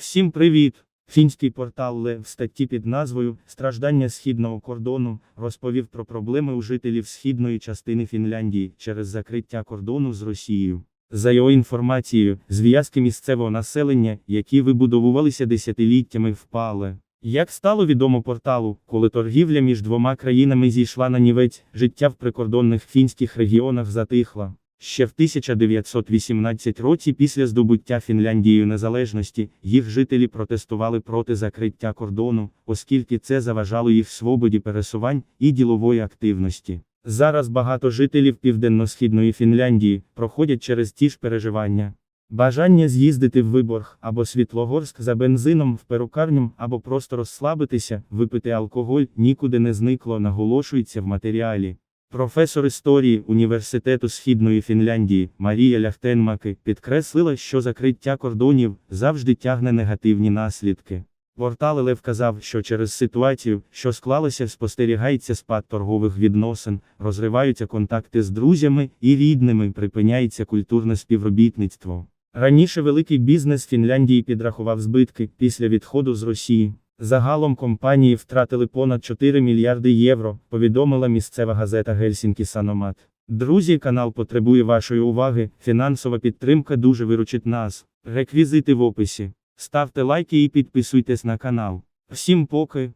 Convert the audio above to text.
Всім привіт! Фінський портал Ле в статті під назвою Страждання східного кордону розповів про проблеми у жителів східної частини Фінляндії через закриття кордону з Росією. За його інформацією, зв'язки місцевого населення, які вибудовувалися десятиліттями, впали. Як стало відомо порталу, коли торгівля між двома країнами зійшла на нівець, життя в прикордонних фінських регіонах затихло. Ще в 1918 році після здобуття Фінляндією незалежності, їх жителі протестували проти закриття кордону, оскільки це заважало їх свободі пересувань і ділової активності. Зараз багато жителів південно-східної Фінляндії проходять через ті ж переживання. Бажання з'їздити в Виборг або Світлогорськ за бензином в перукарню або просто розслабитися, випити алкоголь нікуди не зникло, наголошується в матеріалі. Професор історії Університету Східної Фінляндії Марія Ляхтенмаки підкреслила, що закриття кордонів завжди тягне негативні наслідки. Портал Лев вказав, що через ситуацію, що склалася, спостерігається спад торгових відносин, розриваються контакти з друзями і рідними, припиняється культурне співробітництво. Раніше великий бізнес Фінляндії підрахував збитки після відходу з Росії. Загалом компанії втратили понад 4 мільярди євро, повідомила місцева газета Гельсінкі Саномат. Друзі, канал потребує вашої уваги. Фінансова підтримка дуже виручить нас. Реквізити в описі. Ставте лайки і підписуйтесь на канал. Всім поки.